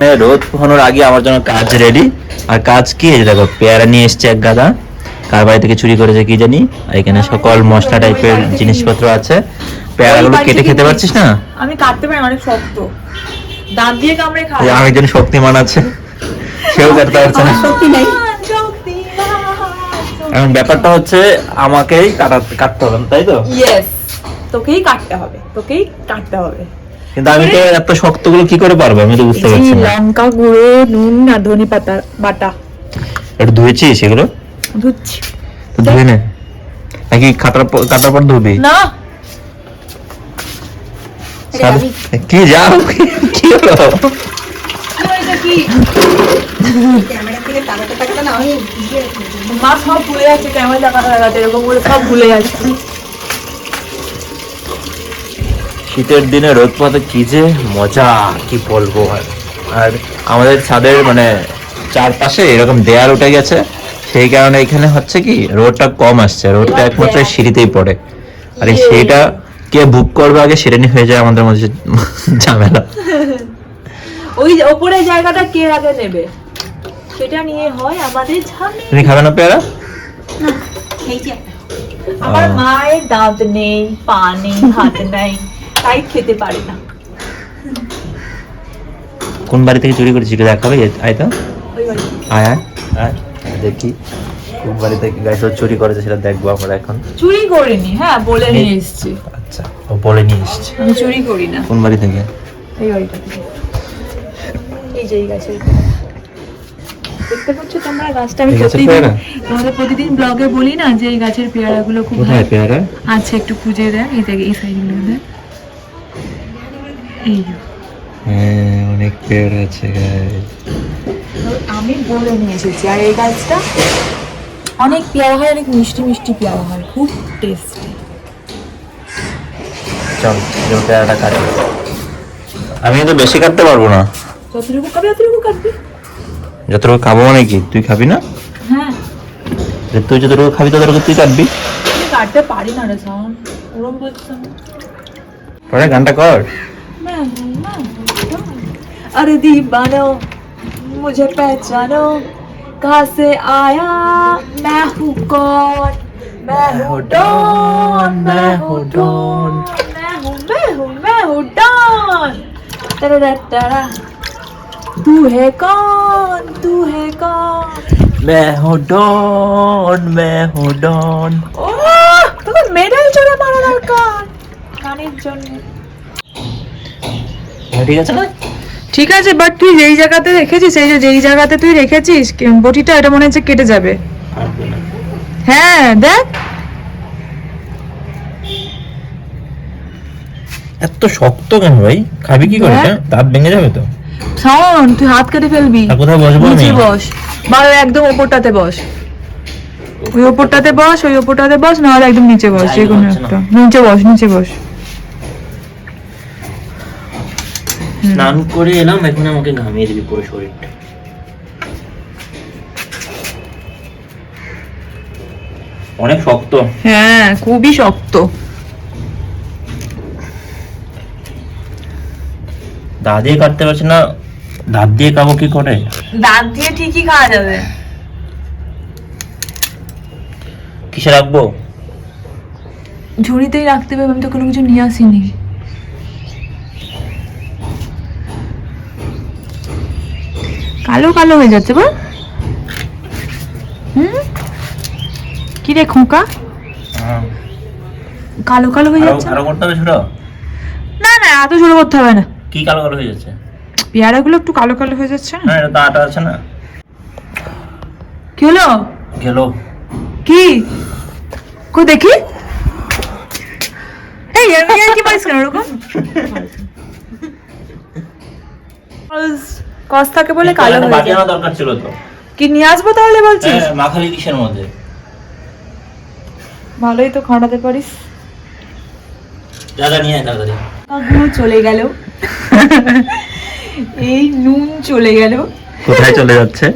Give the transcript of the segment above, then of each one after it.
হ্যাঁ, রোদ পোহানোর আগে আমার জন্য কাজ রেডি আর কাজ কি? দেখো পেয়ারা নিয়ে এসছে এক গাদা। কার বাড়ি থেকে চুরি করেছে কি জানি? আর এখানে সকল মশলা টাইপের জিনিসপত্র আছে। পেয়ারাগুলো কেটে খেতে পারছিস না? আমি কাটতে পারি অনেক শক্ত। দাঁত দিয়ে কামড়ে খাই আমার একজন শক্তিমান আছে। সেও কাটতে পারছে না। সত্যি নাই। এখন ব্যাপারটা হচ্ছে আমাকেই কাটা কাটতে হবে তাই তো? ইয়েস তোকেই কাটতে হবে তোকেই কাটতে হবে। কিন্তু আমি তো এত শক্তগুলো কি করে পারব? আমি তো বুঝতে পারছি না। লঙ্কা গুঁড়ো নুন আর ধনে পাতা বাটা। একটু ধুয়েছিস এগুলো ধুচ্ছি। ধুয়ে নে। নাকি কাটার পর কাটার পর ধুবি? না। কি যাও কি হলো? মা সব ভুলে যাচ্ছে ক্যামেরা দেখাতে দেখাতে এরকম করে সব ভুলে যাচ্ছে। শীতের দিনে রোদ পোহাতে কি যে মজা কি বলব? আর আর আমাদের ছাদের মানে চারপাশে এরকম দেয়াল উঠে গেছে। সেই কারণে এখানে হচ্ছে কি রোদটা কম আসছে। রোদটা একমাত্র সিঁড়িতেই পড়ে। আর সেইটা কে বুক করবে আগে সেটা নিয়ে হয়ে যায় আমাদের মধ্যে ঝামেলা। ওই ওপরে জায়গাটা কে আগে নেবে? সেটা নিয়ে হয় আমাদের ঝামেলা। তুমি খাবে না পেয়ারা? একটা আমার মায়ের দাঁত নেই পা নেই হাত নেই। তাই খেতে পারে না। কোন বাড়ি থেকে চুরি করেছি দেখাবে আয় তো। আয় আয়। দেখি কোন বাড়ি থেকে গাছ চুরি করেছে সেটা দেখব আমরা এখন। চুরি করিনি হ্যাঁ বলে নিয়ে এসেছি। আচ্ছা ও বলে নিয়ে এসছে। আমি চুরি করি না। কোন বাড়ি থেকে? এই বাড়িটা থেকে। এই যে এই গাছের দেখতে পাচ্ছ তোমরা গাছটা আমি প্রতিদিন তোমাদের প্রতিদিন ব্লগে বলি না যে এই গাছের পেয়ারাগুলো খুব ভালো। পেয়ারা? আচ্ছা একটু খুঁজে দেখ এই দেখ এই সাইডগুলো দেখ এই যে। হ্যাঁ অনেক পেয়ারা আছে। তো আমি বলে নিয়ে এসেছি আর এই গাছটা অনেক পেয়ারা হয় অনেক মিষ্টি মিষ্টি পেয়ারা হয় খুব টেস্টি চল এবার পেয়ারাটা কাটি। আমি কিন্তু বেশি কাটতে পারব না। যতটুকু খাবি ততটুকু কাটবি। যতটুকু খাব মানে কি? তুই খাবি না? হ্যাঁ। তুই যতটুকু খাবি ততটুকু তুই কাটবি। কাটতে পারি না রে সাউন্ড। ওরম বলছিস গানটা কর। अरे दीवानो मुझे पहचानो कहाँ से आया मैं हूँ कौन मैं हूँ डॉन मैं हूँ डॉन मैं हूँ मैं हूँ मैं हूँ डॉन तरररररर। तू है कौन तू है कौन मैं हूँ डॉन मैं हूँ डॉन ও তোকে মেডেল চড়ে মারা দরকার গানের জন্য ঠিক আছে। না ঠিক আছে বাট তুই যেই জায়গাতে রেখেছিস এই যে যেই জায়গাতে তুই রেখেছিস বটিটা এটা মনে হচ্ছে কেটে যাবে। হ্যাঁ দেখ। এত শক্ত কেন ভাই? খাবি কি করে? হ্যাঁ। দাঁত ভেঙে যাবে তো? শোন তুই হাত কেটে ফেলবি। কোথায় বসবো নিচে বস। বা একদম ওপরটাতে বস। ওই ওপরটাতে বস ওই ওপরটাতে বস নাহলে একদম নিচে বস যে কোনো একটা। নিচে বস নিচে বস। স্নান করে এলাম এখন আমাকে ঘামিয়ে দিবি পুরো শরীরটা। অনেক শক্ত। হ্যাঁ খুবই শক্ত। দাঁত দিয়ে কাটতে পারছি না দাঁত দিয়ে খাব কি করে? দাঁত দিয়ে ঠিকই খাওয়া যাবে। কিসে রাখব? ঝুড়িতেই রাখতে হবে আমি তো কোনো কিছু নিয়ে আসিনি। কালো কালো হয়ে যাচ্ছে বল। হুম? কি রে খোকা? কালো কালো হয়ে যাচ্ছে? আরও করতে হবে ছোট? না না এত ছোট করতে হবে না। কি কালো কালো হয়ে যাচ্ছে? পেয়ারাগুলো একটু কালো কালো হয়ে যাচ্ছে না? হ্যাঁ এটা তো আটা আছে না। কি হলো? গেল। কি? কো দেখি? এই আমি আর কি পারিস কেন ওরকম? কস থাকে বলে কালো হয়ে যায়। দরকার ছিল তো। কি নিয়ে আসব তাহলে বলছিস? হ্যাঁ, মাখালি কিসের মধ্যে? ভালোই তো খাটাতে পারিস। যা নিয়ে আয় তাড়াতাড়ি। গুলো চলে গেল। এই নুন চলে গেল। কোথায় চলে যাচ্ছে?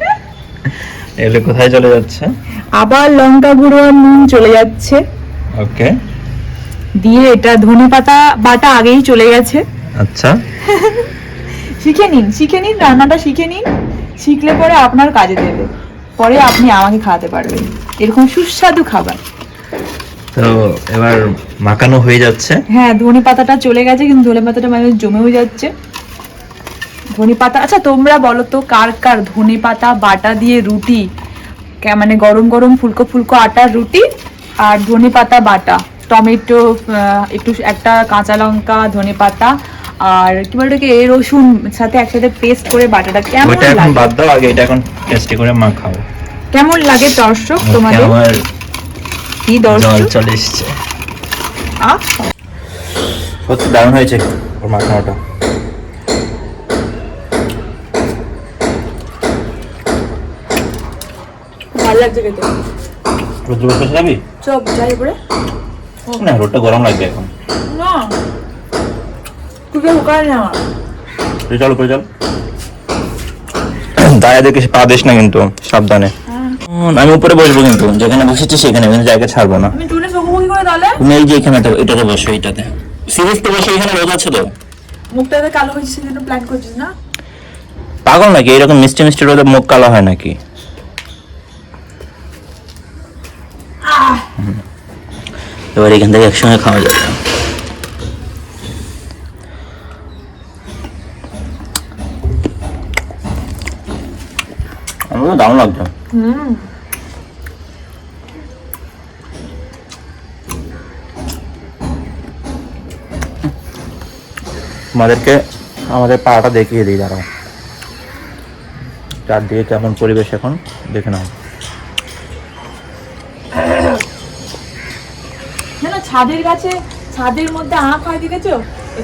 এগুলো কোথায় চলে যাচ্ছে? আবার লঙ্কা গুঁড়ো আর নুন চলে যাচ্ছে। ওকে। দিয়ে এটা ধনে পাতা বাটা আগেই চলে গেছে। আচ্ছা। শিখে নিন শিখে নিন রান্নাটা শিখে নিন। শিখলে পরে আপনার কাজে দেবে। পরে আপনি আমাকে খাওয়াতে পারবেন। এরকম সুস্বাদু খাবার। তো এবার মাখানো হয়ে যাচ্ছে। হ্যাঁ ধনে পাতাটা চলে গেছে কিন্তু ধনে পাতাটা মানে জমেও যাচ্ছে। ধনে পাতা আচ্ছা তোমরা বলো তো কার কার ধনে পাতা বাটা দিয়ে রুটি মানে গরম গরম ফুলকো ফুলকো আটার রুটি আর ধনে পাতা বাটা টমেটো একটু একটা কাঁচা লঙ্কা ধনে পাতা আর কি বলে ওটাকে রসুন সাথে একসাথে পেস্ট করে বাটাটা কেমন ওইটা এখন বাদ দাও আগে এটা এখন টেস্টি করে মাখাও। কেমন লাগে দর্শক তোমাদের? আমার কি দর্শক? চলে এসছে। আহ, সত্যি দারুণ হয়েছে ওর মাখানোটা। ভালো লাগছে খেতে। রোদ্র বসে যাবি চপ যাই পরে না রোদটা গরম লাগবে এখন। না। উপরে দায়া দেখে পা দিস না কিন্তু সাবধানে। আমি উপরে বসবো কিন্তু যেখানে বসেছি সেখানে কিন্তু জায়গা ছাড়বো না। তুমি এই যে এখানে এটাতে বসো এইটাতে সিরিজ তো বসে এখানে রোদ আছে তো। মুখটাতে কালো হয়েছে সেজন্য প্ল্যান করছিস না? পাগল নাকি? এরকম মিষ্টি মিষ্টি রোদে মুখ কালো হয় নাকি? এবার এখান থেকে একসঙ্গে খাওয়া যাবে। হুম। আমাদেরকে, আমাদের পাড়াটা দেখিয়ে দিই, দাঁড়াও। চারদিকে কেমন পরিবেশ এখন, দেখে নাও। ছাদের গাছে, ছাদের মধ্যে আঁক হয়, দেখেছ?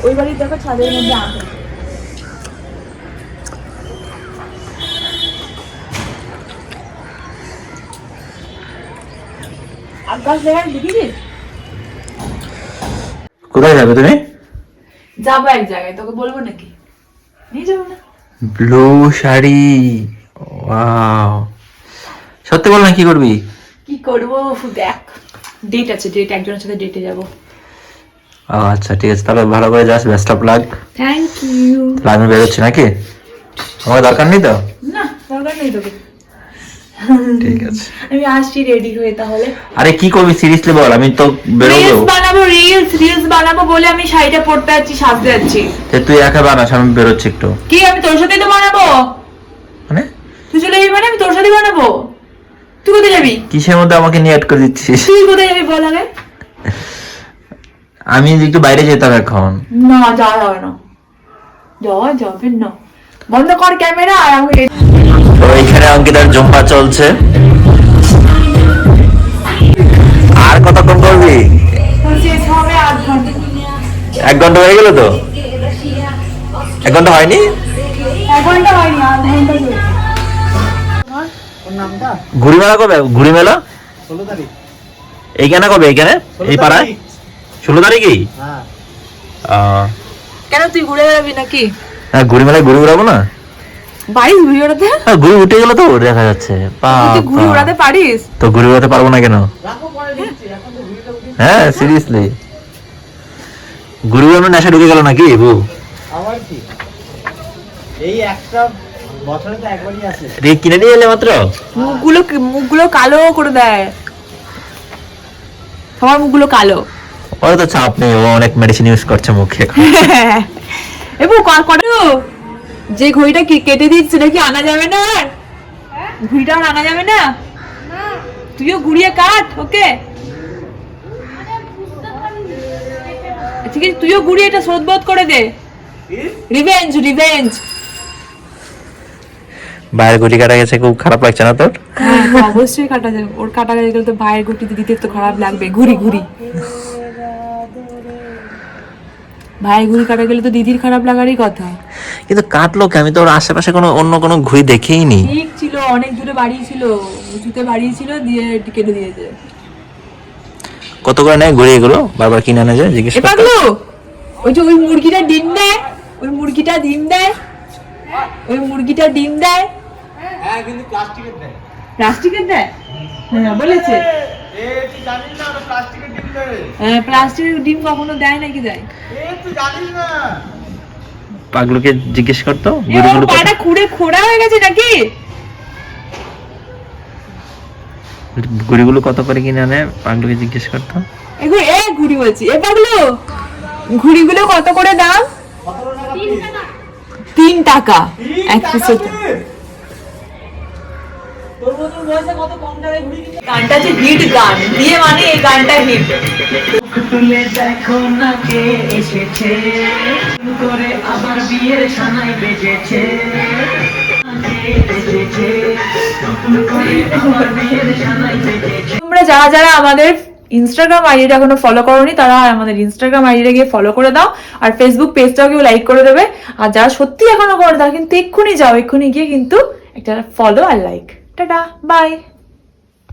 ওই বাড়ির দেখো, ছাদের মধ্যে আঁক হয়। আম গাছ দেখায় দেখেছিস কোথায় যাবে তুমি? যাব এক জায়গায় তোকে বলব নাকি? নিয়ে যাব না? ব্লু শাড়ি। ওয়াও। সত্যি বল না কি করবি? কি করব? দেখ ডেট আছে ডেট একজনের সাথে ডেটে যাব। আচ্ছা ঠিক আছে তাহলে ভালো করে যাস best of luck thank you তাহলে আমি বেরোচ্ছি নাকি? আমার দরকার নেই তো? না দরকার নেই তোকে। ঠিক আছে। আমি আসছি রেডি হয়ে তাহলে। আরে কি করবি? সিরিয়াসলি বল আমি তো বেরোবো। রিলস বানাবো রিলস রিলস বানাবো বলে আমি শাড়িটা পরতে যাচ্ছি সাজতে যাচ্ছি। যে তুই একা বানাস আমি বেরোচ্ছি একটু। কি আমি তোর সাথেই তো বানাবো? মানে? তুই চলে যাবি মানে আমি তোর সাথেই বানাবো? তুই কোথায় যাবি? কিসের মধ্যে আমাকে নিয়ে অ্যাড করে দিচ্ছিস? তুই কোথায় যাবি বল আগে। আমি একটু বাইরে যেতাম এখন। না যাওয়া যাবে না। যাওয়া যাবে না। বন্ধ কর ক্যামেরা আর আমি তো এখানে অঙ্কিতার জম্পা চলছে। আর কতক্ষণ করবি? এক ঘণ্টা হয়ে গেল তো? এক ঘণ্টা হয়নি? এক ঘণ্টা হয়নি আধ ঘণ্টা চলছে ঘুড়ি মেলা কবে? ঘুড়ি মেলা? এইখানে কবে? এইখানে? এই পাড়ায়? ষোলো তারিখেই? হ্যাঁ। আহ, কেন তুই ঘুরে বেড়াবি নাকি? হ্যাঁ ঘুড়ি মেলায় ঘুড়ি উড়াবো না? বেড়াতে হ্যাঁ ঘুড়ি উঠে গেল তো দেখা যাচ্ছে। ঘুরে উড়াতে পারিস? তো ঘুড়ি উড়াতে পারব না কেন? রাখো পরে দিচ্ছি এখন তো ভিডিওটা উঠি হ্যাঁ সিরিয়াসলি ঘুড়ি নেশা ঢুকে গেল নাকি বউ কি? এই একটা বছরে তো একবারই আসে রে কিনে নিয়ে এলে মাত্র? মুখগুলো কি- মুখগুলো কালো করে দেয়। সবার মুখগুলো কালো। ওর তো চাপ নেই ও অনেক মেডিসিন ইউজ করছে মুখে। এবু কর কর যে ঘড়িটা কেটে দিচ্ছে নাকি আনা যাবে না আর? ঘুড়িটা আর আনা যাবে না? তুইও ঘুরিয়ে কাট ওকে? ঠিক আছে তুইও ঘুরিয়ে এটা শোধবোধ করে দে। রিভেঞ্জ রিভেঞ্জ বাইরের গুটি কাটা গেছে খুব খারাপ লাগছে না তোর? হ্যাঁ তো অবশ্যই কাটা যাবে ওর কাটা গেলে তো ভাইয়ের গুটি দিতে তো খারাপ লাগবে। ঘুরি ঘুরি। ভাইয়ের ঘুড়ি কাটা গেলে তো দিদির খারাপ লাগারই কথা। কিন্তু কাটলো কি? আমি তো ওর আশেপাশে কোনো অন্য কোনো ঘুড়ি দেখেই নি। ঠিক ছিল অনেক দূরে বাড়ি ছিল উঁচুতে বাড়ি ছিল দিয়ে কেটে দিয়েছে। কত করে নেয় ঘুড়ি এগুলো? বারবার কিনে আনা যায় জিজ্ঞেস পাগলু! ওই যে ওই মুরগিটা ডিম দেয়? ওই মুরগিটা ডিম দেয়? ওই মুরগিটা ডিম দেয়? হ্যাঁ কিন্তু প্লাস্টিকের দেয়। প্লাস্টিকের দেয়? হ্যাঁ বলেছে। এ তুই জানিস না প্লাস্টিকের প্লাস্টিকের ডিম কখনো দেয় নাকি দেয়? এ তুই জানিস না। পাগলুকে জিজ্ঞেস করতো পাটা খুঁড়ে খোড়া হয়ে গেছে নাকি? গুড়িগুলো কত করে কিনে আনে পাগলুকে জিজ্ঞেস করতো এগুলো এ ঘুড়ি বলছি এ পাগলো ঘুড়িগুলো কত করে দাম? তিন টাকা। এক পিসের গানটা যে হিট গান দিয়ে মানে এই গানটা হিট। তুলে দেখো না কে এসেছে। করে আবার বিয়ের সানাই বেজেছে কে এসেছে করে আবার বিয়ের সানাই বেজেছে। তোমরা যারা যারা আমাদের ইনস্টাগ্রাম আইডিটা এখনও ফলো করোনি তারা আমাদের ইনস্টাগ্রাম আইডিটা গিয়ে ফলো করে দাও। আর ফেসবুক পেজটাও কেউ লাইক করে দেবে। আর যারা সত্যি এখনও করে তারা কিন্তু এক্ষুনি যাও এক্ষুনি গিয়ে কিন্তু একটা ফলো আর লাইক ടഡാ ബൈ.